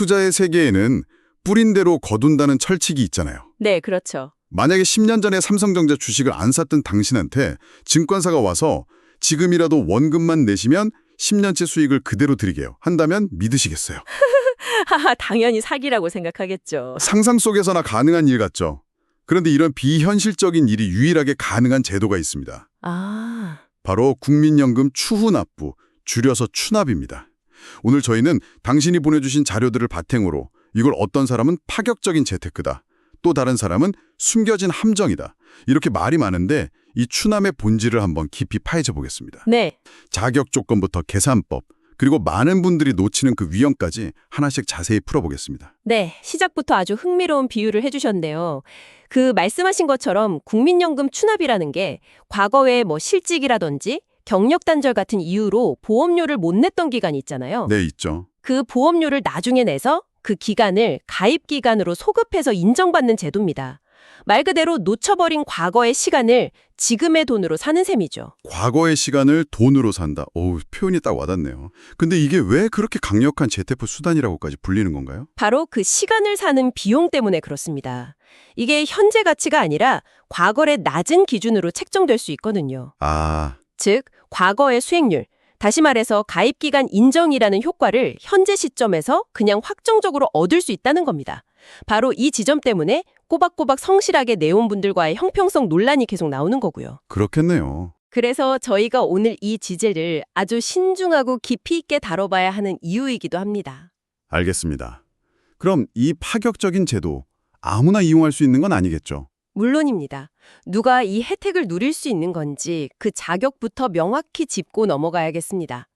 투자의 세계에는 뿌린 대로 거둔다는 철칙이 있잖아요. 네, 그렇죠. 만약에 10년 전에 삼성전자 주식을 안 샀던 당신한테 증권사가 와서 지금이라도 원금만 내시면 10년째 수익을 그대로 드리게요. 한다면 믿으시겠어요? 하하, 당연히 사기라고 생각하겠죠. 상상 속에서나 가능한 일 같죠? 그런데 이런 비현실적인 일이 유일하게 가능한 제도가 있습니다. 아, 바로 국민연금 추후 납부, 줄여서 추납입니다. 오늘 저희는 당신이 보내주신 자료들을 바탕으로 이걸 어떤 사람은 파격적인 재테크다, 또 다른 사람은 숨겨진 함정이다. 이렇게 말이 많은데 이 추남의 본질을 한번 깊이 파헤쳐 보겠습니다. 네. 자격 조건부터 계산법, 그리고 많은 분들이 놓치는 그 위험까지 하나씩 자세히 풀어보겠습니다. 네, 시작부터 아주 흥미로운 비유를 해주셨네요. 그 말씀하신 것처럼 국민연금 추납이라는 게 과거에 뭐 실직이라든지 경력 단절 같은 이유로 보험료를 못 냈던 기간이 있잖아요. 네, 있죠. 그 보험료를 나중에 내서 그 기간을 가입 기간으로 소급해서 인정받는 제도입니다. 말 그대로 놓쳐버린 과거의 시간을 지금의 돈으로 사는 셈이죠. 과거의 시간을 돈으로 산다. 어우, 표현이 딱 와닿네요. 근데 이게 왜 그렇게 강력한 재테크 수단이라고까지 불리는 건가요? 바로 그 시간을 사는 비용 때문에 그렇습니다. 이게 현재 가치가 아니라 과거의 낮은 기준으로 책정될 수 있거든요. 아, 즉, 과거의 수익률, 다시 말해서 가입기간 인정이라는 효과를 현재 시점에서 그냥 확정적으로 얻을 수 있다는 겁니다. 바로 이 지점 때문에 꼬박꼬박 성실하게 내온 분들과의 형평성 논란이 계속 나오는 거고요. 그렇겠네요. 그래서 저희가 오늘 이 지제를 아주 신중하고 깊이 있게 다뤄봐야 하는 이유이기도 합니다. 알겠습니다. 그럼 이 파격적인 제도 아무나 이용할 수 있는 건 아니겠죠? 물론입니다. 누가 이 혜택을 누릴 수 있는 건지 그 자격부터 명확히 짚고 넘어가야겠습니다.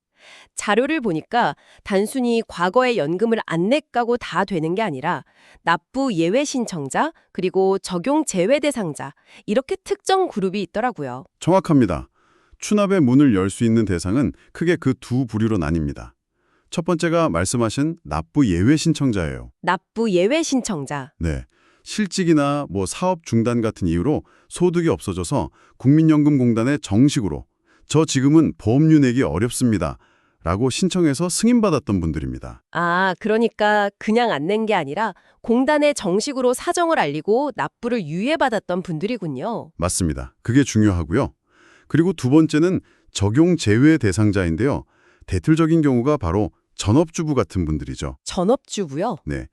자료를 보니까 단순히 과거의 연금을 안 냈가고 다 되는 게 아니라 납부 예외 신청자 그리고 적용 제외 대상자 이렇게 특정 그룹이 있더라고요. 정확합니다. 추납의 문을 열 수 있는 대상은 크게 그 두 부류로 나뉩니다. 첫 번째가 말씀하신 납부 예외 신청자예요. 납부 예외 신청자. 네. 실직이나 뭐 사업 중단 같은 이유로 소득이 없어져서 국민연금공단에 정식으로 저 지금은 보험료 내기 어렵습니다. 라고 신청해서 승인받았던 분들입니다. 아, 그러니까 그냥 안 낸 게 아니라 공단에 정식으로 사정을 알리고 납부를 유예받았던 분들이군요. 맞습니다. 그게 중요하고요. 그리고 두 번째는 적용 제외 대상자인데요. 대표적인 경우가 바로 전업주부 같은 분들이죠. 전업주부요? 네.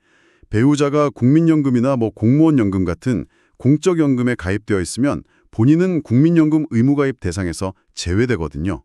배우자가 국민연금이나 뭐 공무원연금 같은 공적연금에 가입되어 있으면 본인은 국민연금 의무가입 대상에서 제외되거든요.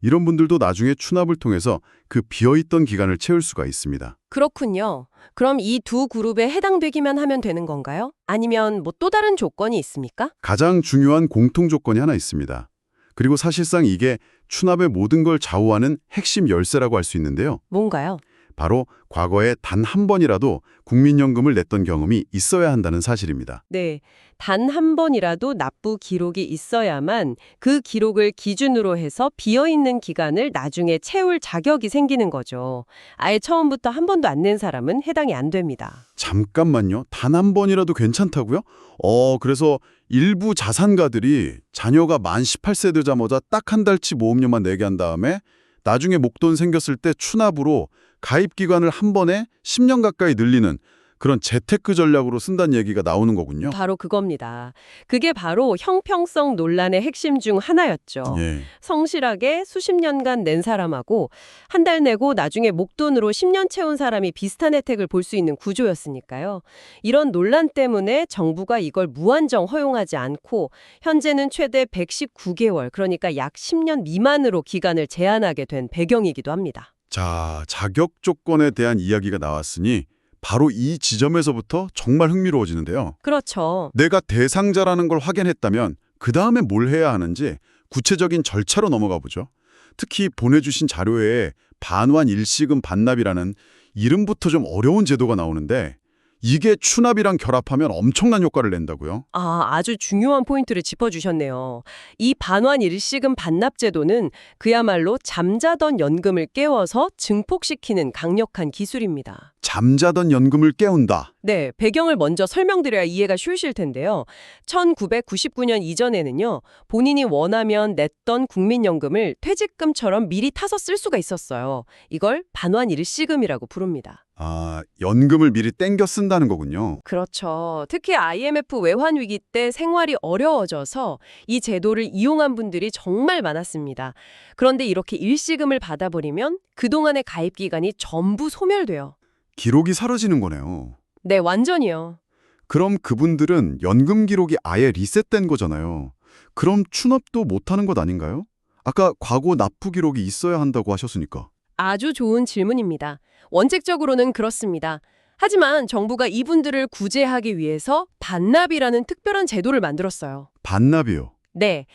이런 분들도 나중에 추납을 통해서 그 비어있던 기간을 채울 수가 있습니다. 그렇군요. 그럼 이 두 그룹에 해당되기만 하면 되는 건가요? 아니면 뭐 또 다른 조건이 있습니까? 가장 중요한 공통 조건이 하나 있습니다. 그리고 사실상 이게 추납의 모든 걸 좌우하는 핵심 열쇠라고 할 수 있는데요. 뭔가요? 바로 과거에 단 한 번이라도 국민연금을 냈던 경험이 있어야 한다는 사실입니다. 네. 단 한 번이라도 납부 기록이 있어야만 그 기록을 기준으로 해서 비어있는 기간을 나중에 채울 자격이 생기는 거죠. 아예 처음부터 한 번도 안 낸 사람은 해당이 안 됩니다. 잠깐만요. 단 한 번이라도 괜찮다고요? 어, 그래서 일부 자산가들이 자녀가 만 18세 되자마자 딱 한 달치 모험료만 내게 한 다음에 나중에 목돈 생겼을 때 추납으로 가입 기간을 한 번에 10년 가까이 늘리는 그런 재테크 전략으로 쓴다는 얘기가 나오는 거군요. 바로 그겁니다. 그게 바로 형평성 논란의 핵심 중 하나였죠. 예. 성실하게 수십 년간 낸 사람하고 한 달 내고 나중에 목돈으로 10년 채운 사람이 비슷한 혜택을 볼 수 있는 구조였으니까요. 이런 논란 때문에 정부가 이걸 무한정 허용하지 않고 현재는 최대 119개월 그러니까 약 10년 미만으로 기간을 제한하게 된 배경이기도 합니다. 자, 자격 조건에 대한 이야기가 나왔으니 바로 이 지점에서부터 정말 흥미로워지는데요. 그렇죠. 내가 대상자라는 걸 확인했다면 그 다음에 뭘 해야 하는지 구체적인 절차로 넘어가 보죠. 특히 보내주신 자료에 반환 일시금 반납이라는 이름부터 좀 어려운 제도가 나오는데 이게 추납이랑 결합하면 엄청난 효과를 낸다고요? 아, 아주 중요한 포인트를 짚어주셨네요. 이 반환 일시금 반납 제도는 그야말로 잠자던 연금을 깨워서 증폭시키는 강력한 기술입니다. 잠자던 연금을 깨운다. 네, 배경을 먼저 설명드려야 이해가 쉬우실 텐데요. 1999년 이전에는요, 본인이 원하면 냈던 국민연금을 퇴직금처럼 미리 타서 쓸 수가 있었어요. 이걸 반환 일시금이라고 부릅니다. 아, 연금을 미리 땡겨 쓴다는 거군요. 그렇죠. 특히 IMF 외환 위기 때 생활이 어려워져서 이 제도를 이용한 분들이 정말 많았습니다. 그런데 이렇게 일시금을 받아버리면 그동안의 가입 기간이 전부 소멸돼요. 기록이 사라지는 거네요. 네, 완전히요. 그럼 그분들은 연금 기록이 아예 리셋된 거잖아요. 그럼 추납도 못하는 것 아닌가요? 아까 과거 납부 기록이 있어야 한다고 하셨으니까. 아주 좋은 질문입니다. 원칙적으로는 그렇습니다. 하지만 정부가 이분들을 구제하기 위해서 반납이라는 특별한 제도를 만들었어요. 반납이요. 네.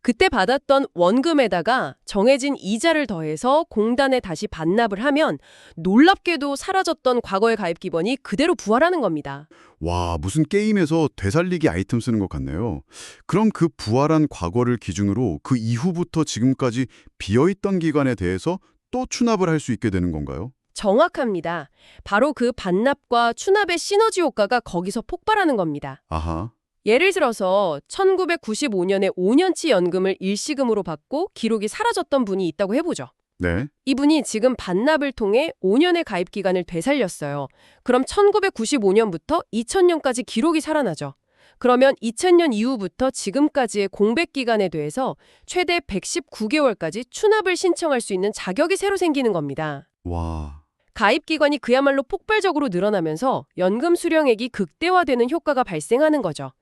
그때 받았던 원금에다가 정해진 이자를 더해서 공단에 다시 반납을 하면 놀랍게도 사라졌던 과거의 가입 기본이 그대로 부활하는 겁니다. 와, 무슨 게임에서 되살리기 아이템 쓰는 것 같네요. 그럼 그 부활한 과거를 기준으로 그 이후부터 지금까지 비어있던 기간에 대해서 또 추납을 할 수 있게 되는 건가요? 정확합니다. 바로 그 반납과 추납의 시너지 효과가 거기서 폭발하는 겁니다. 아하. 예를 들어서 1995년에 5년치 연금을 일시금으로 받고 기록이 사라졌던 분이 있다고 해보죠. 네. 이분이 지금 반납을 통해 5년의 가입 기간을 되살렸어요. 그럼 1995년부터 2000년까지 기록이 살아나죠. 그러면 2000년 이후부터 지금까지의 공백 기간에 대해서 최대 119개월까지 추납을 신청할 수 있는 자격이 새로 생기는 겁니다. 와. 가입 기간이 그야말로 폭발적으로 늘어나면서 연금 수령액이 극대화되는 효과가 발생하는 거죠.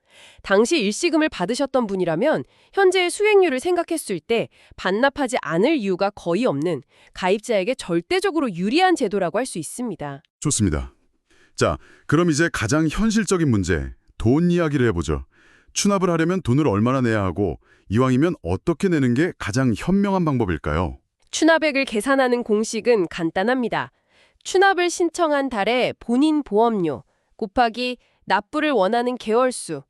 당시 일시금을 받으셨던 분이라면 현재의 수익률을 생각했을 때 반납하지 않을 이유가 거의 없는 가입자에게 절대적으로 유리한 제도라고 할 수 있습니다. 좋습니다. 자, 그럼 이제 가장 현실적인 문제, 돈 이야기를 해보죠. 추납을 하려면 돈을 얼마나 내야 하고 이왕이면 어떻게 내는 게 가장 현명한 방법일까요? 추납액을 계산하는 공식은 간단합니다. 추납을 신청한 달에 본인 보험료 곱하기 납부를 원하는 개월수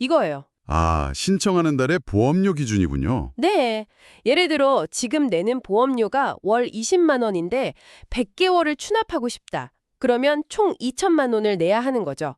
이거예요. 아, 신청하는 달에 보험료 기준이군요. 네. 예를 들어 지금 내는 보험료가 월 20만 원인데 100개월을 추납하고 싶다. 그러면 총 2천만 원을 내야 하는 거죠.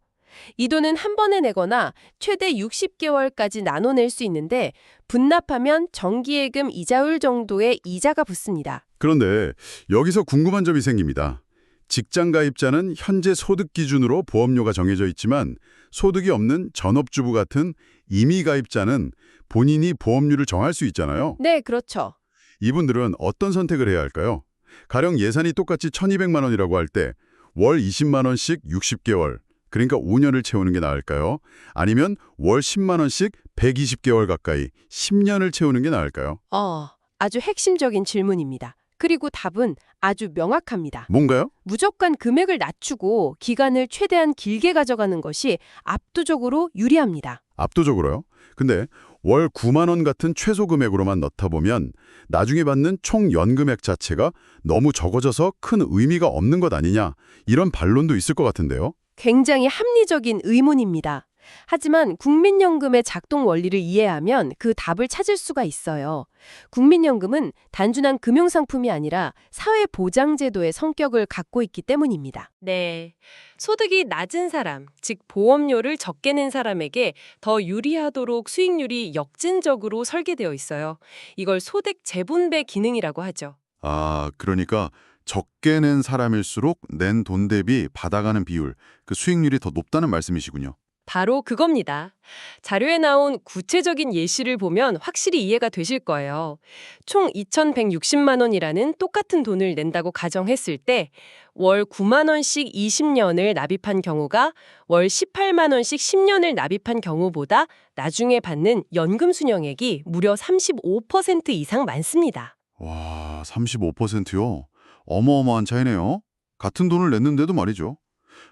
이 돈은 한 번에 내거나 최대 60개월까지 나눠 낼 수 있는데 분납하면 정기예금 이자율 정도의 이자가 붙습니다. 그런데 여기서 궁금한 점이 생깁니다. 직장 가입자는 현재 소득 기준으로 보험료가 정해져 있지만 소득이 없는 전업주부 같은 임의 가입자는 본인이 보험료를 정할 수 있잖아요. 네, 그렇죠. 이분들은 어떤 선택을 해야 할까요? 가령 예산이 똑같이 1200만 원이라고 할 때 월 20만 원씩 60개월, 그러니까 5년을 채우는 게 나을까요? 아니면 월 10만 원씩 120개월 가까이 10년을 채우는 게 나을까요? 어, 아주 핵심적인 질문입니다. 그리고 답은 아주 명확합니다. 뭔가요? 무조건 금액을 낮추고 기간을 최대한 길게 가져가는 것이 압도적으로 유리합니다. 압도적으로요. 근데 월 9만 원 같은 최소 금액으로만 넣다 보면 나중에 받는 총 연금액 자체가 너무 적어져서 큰 의미가 없는 것 아니냐 이런 반론도 있을 것 같은데요. 굉장히 합리적인 의문입니다. 하지만 국민연금의 작동 원리를 이해하면 그 답을 찾을 수가 있어요. 국민연금은 단순한 금융상품이 아니라 사회보장제도의 성격을 갖고 있기 때문입니다. 네. 소득이 낮은 사람, 즉 보험료를 적게 낸 사람에게 더 유리하도록 수익률이 역진적으로 설계되어 있어요. 이걸 소득 재분배 기능이라고 하죠. 아, 그러니까 적게 낸 사람일수록 낸 돈 대비 받아가는 비율, 그 수익률이 더 높다는 말씀이시군요. 바로 그겁니다. 자료에 나온 구체적인 예시를 보면 확실히 이해가 되실 거예요. 총 2,160만 원이라는 똑같은 돈을 낸다고 가정했을 때 월 9만 원씩 20년을 납입한 경우가 월 18만 원씩 10년을 납입한 경우보다 나중에 받는 연금 수령액이 무려 35% 이상 많습니다. 와, 35%요? 어마어마한 차이네요. 같은 돈을 냈는데도 말이죠.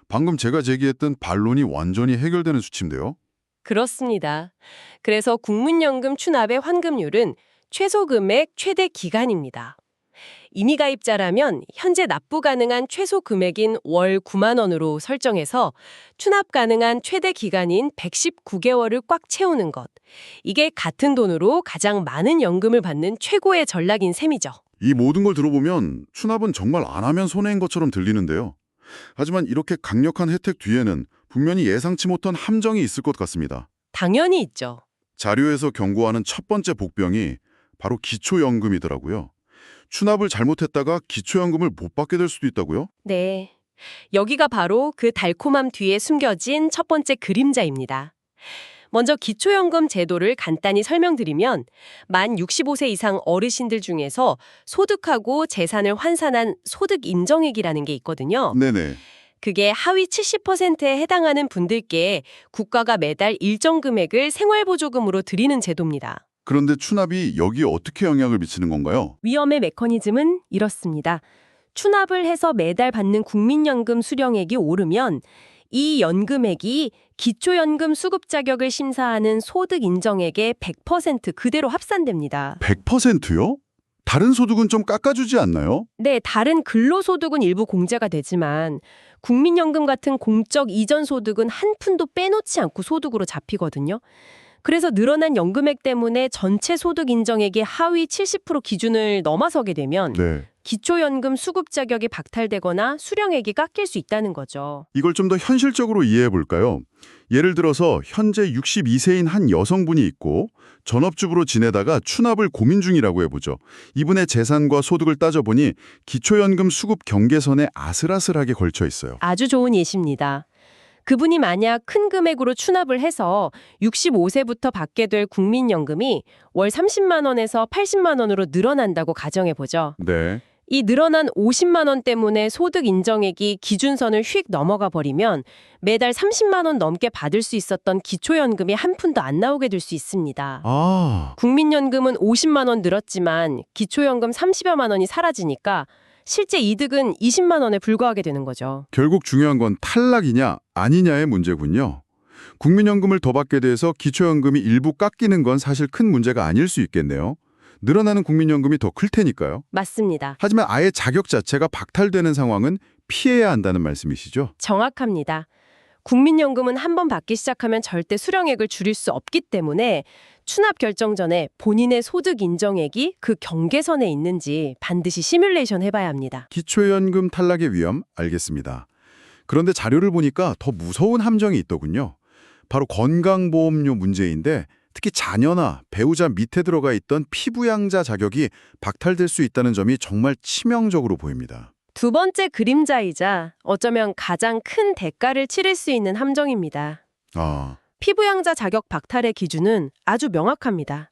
방금 제가 제기했던 반론이 완전히 해결되는 수치인데요. 그렇습니다. 그래서 국민연금 추납의 환급률은 최소 금액 최대 기간입니다. 임의 가입자라면 현재 납부 가능한 최소 금액인 월 9만 원으로 설정해서 추납 가능한 최대 기간인 119개월을 꽉 채우는 것. 이게 같은 돈으로 가장 많은 연금을 받는 최고의 전략인 셈이죠. 이 모든 걸 들어보면 추납은 정말 안 하면 손해인 것처럼 들리는데요. 하지만 이렇게 강력한 혜택 뒤에는 분명히 예상치 못한 함정이 있을 것 같습니다. 당연히 있죠. 자료에서 경고하는 첫 번째 복병이 바로 기초연금이더라고요. 추납을 잘못했다가 기초연금을 못 받게 될 수도 있다고요? 네. 여기가 바로 그 달콤함 뒤에 숨겨진 첫 번째 그림자입니다. 먼저 기초연금 제도를 간단히 설명드리면 만 65세 이상 어르신들 중에서 소득하고 재산을 환산한 소득 인정액이라는 게 있거든요. 네네. 그게 하위 70%에 해당하는 분들께 국가가 매달 일정 금액을 생활보조금으로 드리는 제도입니다. 그런데 추납이 여기에 어떻게 영향을 미치는 건가요? 위험의 메커니즘은 이렇습니다. 추납을 해서 매달 받는 국민연금 수령액이 오르면 이 연금액이 기초연금 수급 자격을 심사하는 소득 인정액의 100% 그대로 합산됩니다. 100%요? 다른 소득은 좀 깎아주지 않나요? 네, 다른 근로소득은 일부 공제가 되지만 국민연금 같은 공적 이전 소득은 한 푼도 빼놓지 않고 소득으로 잡히거든요. 그래서 늘어난 연금액 때문에 전체 소득 인정액의 하위 70% 기준을 넘어서게 되면 네. 기초연금 수급 자격이 박탈되거나 수령액이 깎일 수 있다는 거죠. 이걸 좀 더 현실적으로 이해해 볼까요? 예를 들어서 현재 62세인 한 여성분이 있고 전업주부로 지내다가 추납을 고민 중이라고 해보죠. 이분의 재산과 소득을 따져보니 기초연금 수급 경계선에 아슬아슬하게 걸쳐 있어요. 아주 좋은 예시입니다. 그분이 만약 큰 금액으로 추납을 해서 65세부터 받게 될 국민연금이 월 30만 원에서 80만 원으로 늘어난다고 가정해 보죠. 네. 이 늘어난 50만 원 때문에 소득 인정액이 기준선을 휙 넘어가 버리면 매달 30만 원 넘게 받을 수 있었던 기초연금이 한 푼도 안 나오게 될 수 있습니다. 아, 국민연금은 50만 원 늘었지만 기초연금 30여만 원이 사라지니까 실제 이득은 20만 원에 불과하게 되는 거죠. 결국 중요한 건 탈락이냐 아니냐의 문제군요. 국민연금을 더 받게 돼서 기초연금이 일부 깎이는 건 사실 큰 문제가 아닐 수 있겠네요. 늘어나는 국민연금이 더 클 테니까요. 맞습니다. 하지만 아예 자격 자체가 박탈되는 상황은 피해야 한다는 말씀이시죠? 정확합니다. 국민연금은 한 번 받기 시작하면 절대 수령액을 줄일 수 없기 때문에 추납 결정 전에 본인의 소득 인정액이 그 경계선에 있는지 반드시 시뮬레이션 해봐야 합니다. 기초연금 탈락의 위험 알겠습니다. 그런데 자료를 보니까 더 무서운 함정이 있더군요. 바로 건강보험료 문제인데 특히 자녀나 배우자 밑에 들어가 있던 피부양자 자격이 박탈될 수 있다는 점이 정말 치명적으로 보입니다. 두 번째 그림자이자 어쩌면 가장 큰 대가를 치를 수 있는 함정입니다. 아, 피부양자 자격 박탈의 기준은 아주 명확합니다.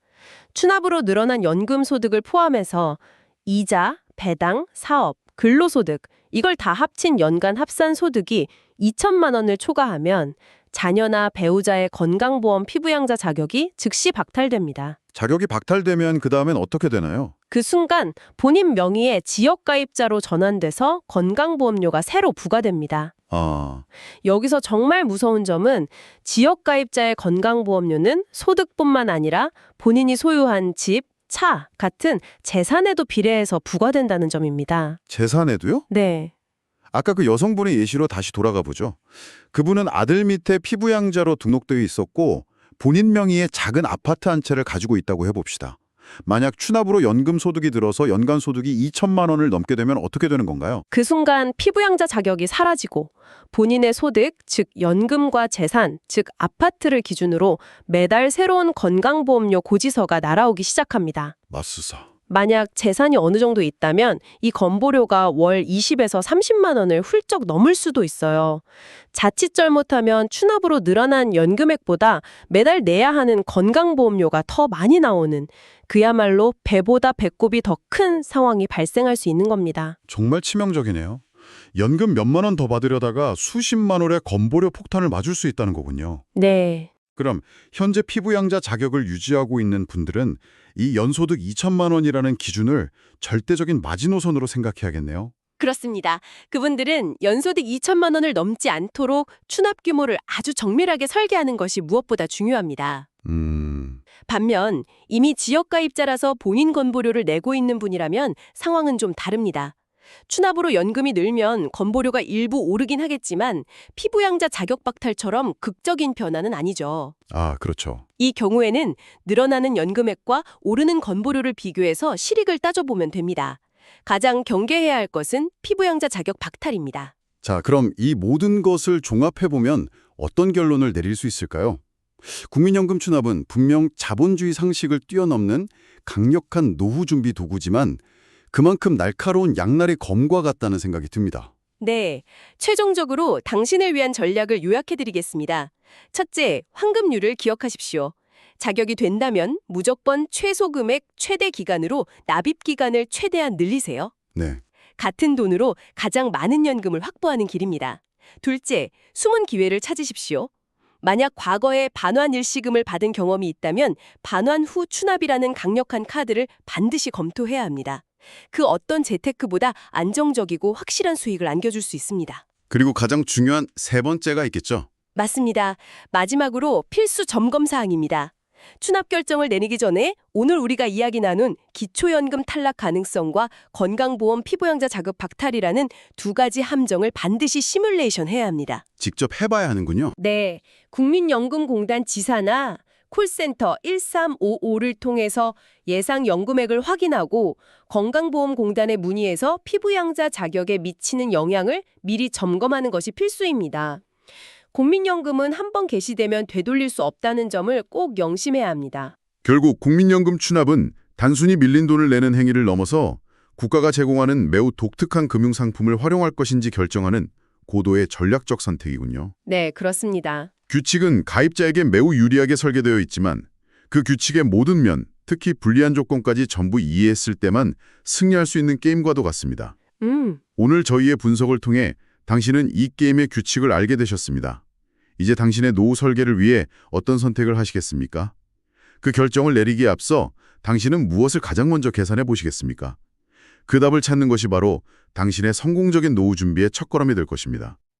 추납으로 늘어난 연금 소득을 포함해서 이자, 배당, 사업, 근로소득 이걸 다 합친 연간 합산 소득이 2천만 원을 초과하면 자녀나 배우자의 건강보험 피부양자 자격이 즉시 박탈됩니다. 자격이 박탈되면 그 다음엔 어떻게 되나요? 그 순간 본인 명의의 지역가입자로 전환돼서 건강보험료가 새로 부과됩니다. 아, 여기서 정말 무서운 점은 지역가입자의 건강보험료는 소득뿐만 아니라 본인이 소유한 집, 차 같은 재산에도 비례해서 부과된다는 점입니다. 재산에도요? 네. 아까 그 여성분의 예시로 다시 돌아가 보죠. 그분은 아들 밑에 피부양자로 등록되어 있었고 본인 명의의 작은 아파트 한 채를 가지고 있다고 해봅시다. 만약 추납으로 연금 소득이 들어서 연간 소득이 2천만 원을 넘게 되면 어떻게 되는 건가요? 그 순간 피부양자 자격이 사라지고 본인의 소득, 즉 연금과 재산, 즉 아파트를 기준으로 매달 새로운 건강보험료 고지서가 날아오기 시작합니다. 맞수사. 만약 재산이 어느 정도 있다면 이 건보료가 월 20에서 30만 원을 훌쩍 넘을 수도 있어요. 자칫 잘못하면 추납으로 늘어난 연금액보다 매달 내야 하는 건강보험료가 더 많이 나오는 그야말로 배보다 배꼽이 더 큰 상황이 발생할 수 있는 겁니다. 정말 치명적이네요. 연금 몇만 원 더 받으려다가 수십만 원의 건보료 폭탄을 맞을 수 있다는 거군요. 네. 그럼 현재 피부양자 자격을 유지하고 있는 분들은 이 연소득 2천만 원이라는 기준을 절대적인 마지노선으로 생각해야겠네요. 그렇습니다. 그분들은 연소득 2천만 원을 넘지 않도록 추납 규모를 아주 정밀하게 설계하는 것이 무엇보다 중요합니다. 음, 반면 이미 지역가입자라서 본인 건보료를 내고 있는 분이라면 상황은 좀 다릅니다. 추납으로 연금이 늘면 건보료가 일부 오르긴 하겠지만 피부양자 자격 박탈처럼 극적인 변화는 아니죠. 아, 그렇죠. 이 경우에는 늘어나는 연금액과 오르는 건보료를 비교해서 실익을 따져보면 됩니다. 가장 경계해야 할 것은 피부양자 자격 박탈입니다. 자, 그럼 이 모든 것을 종합해보면 어떤 결론을 내릴 수 있을까요? 국민연금 추납은 분명 자본주의 상식을 뛰어넘는 강력한 노후 준비 도구지만 그만큼 날카로운 양날의 검과 같다는 생각이 듭니다. 네, 최종적으로 당신을 위한 전략을 요약해드리겠습니다. 첫째, 황금률을 기억하십시오. 자격이 된다면 무조건 최소 금액 최대 기간으로 납입 기간을 최대한 늘리세요. 네. 같은 돈으로 가장 많은 연금을 확보하는 길입니다. 둘째, 숨은 기회를 찾으십시오. 만약 과거에 반환 일시금을 받은 경험이 있다면 반환 후 추납이라는 강력한 카드를 반드시 검토해야 합니다. 그 어떤 재테크보다 안정적이고 확실한 수익을 안겨줄 수 있습니다. 그리고 가장 중요한 세 번째가 있겠죠. 맞습니다. 마지막으로 필수 점검 사항입니다. 추납 결정을 내리기 전에 오늘 우리가 이야기 나눈 기초연금 탈락 가능성과 건강보험 피부양자 자급 박탈이라는 두 가지 함정을 반드시 시뮬레이션 해야 합니다. 직접 해봐야 하는군요. 네, 국민연금공단 지사나 콜센터 1355를 통해서 예상 연금액을 확인하고 건강보험공단에 문의해서 피부양자 자격에 미치는 영향을 미리 점검하는 것이 필수입니다. 국민연금은 한 번 개시되면 되돌릴 수 없다는 점을 꼭 명심해야 합니다. 결국 국민연금 추납은 단순히 밀린 돈을 내는 행위를 넘어서 국가가 제공하는 매우 독특한 금융상품을 활용할 것인지 결정하는 고도의 전략적 선택이군요. 네, 그렇습니다. 규칙은 가입자에게 매우 유리하게 설계되어 있지만 그 규칙의 모든 면, 특히 불리한 조건까지 전부 이해했을 때만 승리할 수 있는 게임과도 같습니다. 음, 오늘 저희의 분석을 통해 당신은 이 게임의 규칙을 알게 되셨습니다. 이제 당신의 노후 설계를 위해 어떤 선택을 하시겠습니까? 그 결정을 내리기에 앞서 당신은 무엇을 가장 먼저 계산해 보시겠습니까? 그 답을 찾는 것이 바로 당신의 성공적인 노후 준비의 첫걸음이 될 것입니다.